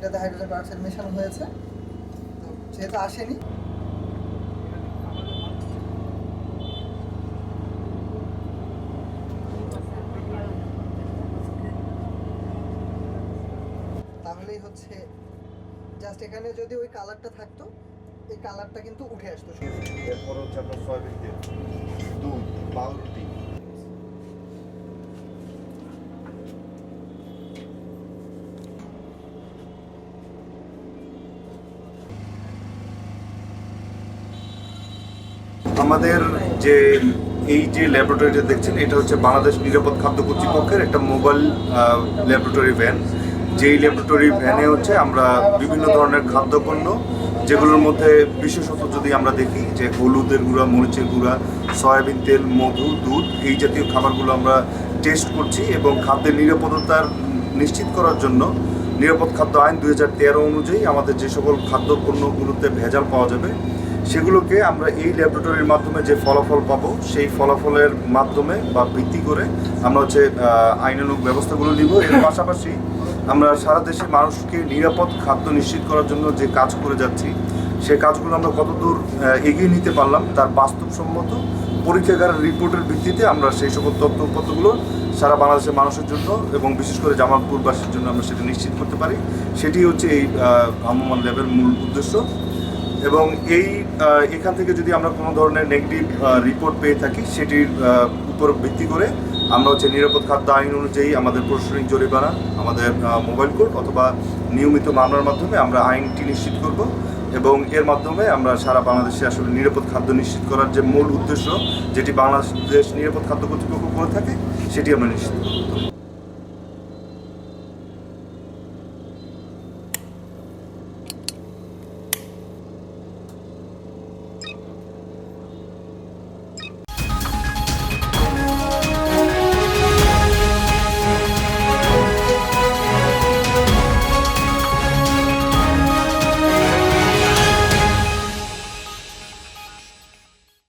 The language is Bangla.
যেটাতে হাইড্রোজেন পারঅক্সাইড মেশানো হয়েছে। তো যেহেতু আসেনি, তাহলেই হচ্ছে জাস্ট এখানে যদি ওই কালারটা থাকতো, এই কালারটা কিন্তু উঠে আসতো। এরপর হচ্ছে আপনার সয়াবিন তেল। দুধ পাউরুটি আমাদের যে এই যে ল্যাবরেটরিটা দেখছেন, এটা হচ্ছে বাংলাদেশ নিরাপদ খাদ্য কর্তৃপক্ষের একটা মোবাইল ল্যাবরেটরি ভ্যান যেই ল্যাবরেটরি ভ্যানে হচ্ছে আমরা বিভিন্ন ধরনের খাদ্যপণ্য, যেগুলোর মধ্যে বিশেষত যদি আমরা দেখি যে হলুদের গুঁড়া, মরিচের গুঁড়া, সয়াবিন তেল, মধু, দুধ, এই জাতীয় খাবারগুলো আমরা টেস্ট করছি এবং খাদ্যের নিরাপদতার নিশ্চিত করার জন্য নিরাপদ খাদ্য আইন দুই হাজার তেরো অনুযায়ী আমাদের যে সকল খাদ্যপণ্যগুলোতে ভেজাল পাওয়া যাবে সেগুলোকে আমরা এই ল্যাবরেটরির মাধ্যমে যে ফলাফল পাবো সেই ফলাফলের মাধ্যমে বা ভিত্তি করে আমরা হচ্ছে আইনানুগ ব্যবস্থাগুলো নিব। এর পাশাপাশি আমরা সারা দেশে মানুষকে নিরাপদ খাদ্য নিশ্চিত করার জন্য যে কাজ করে যাচ্ছি সে কাজগুলো আমরা কতদূর এগিয়ে নিতে পারলাম তার বাস্তবসম্মত পরীক্ষাগারের রিপোর্টের ভিত্তিতে আমরা সেই সকল তথ্যপত্রগুলো সারা বাংলাদেশের মানুষের জন্য এবং বিশেষ করে জামালপুরবাসীর জন্য আমরা সেটা নিশ্চিত করতে পারি। সেটি হচ্ছে এই আহ, ভ্রাম্যমাণ ল্যাবের মূল উদ্দেশ্য। এবং এই এখান থেকে যদি আমরা কোনো ধরনের নেগেটিভ রিপোর্ট পেয়ে থাকি, সেটির উপর ভিত্তি করে আমরা হচ্ছে নিরাপদ খাদ্য আইন অনুযায়ী আমাদের প্রশাসনিক জরিমানা, আমাদের মোবাইল কোর্ট অথবা নিয়মিত মামলার মাধ্যমে আমরা আইনটি নিশ্চিত করব এবং এর মাধ্যমে আমরা সারা বাংলাদেশে আসলে নিরাপদ খাদ্য নিশ্চিত করার যে মূল উদ্দেশ্য, যেটি বাংলাদেশ নিরাপদ খাদ্য কর্তৃপক্ষ করে থাকে, সেটি আমরা নিশ্চিত করব।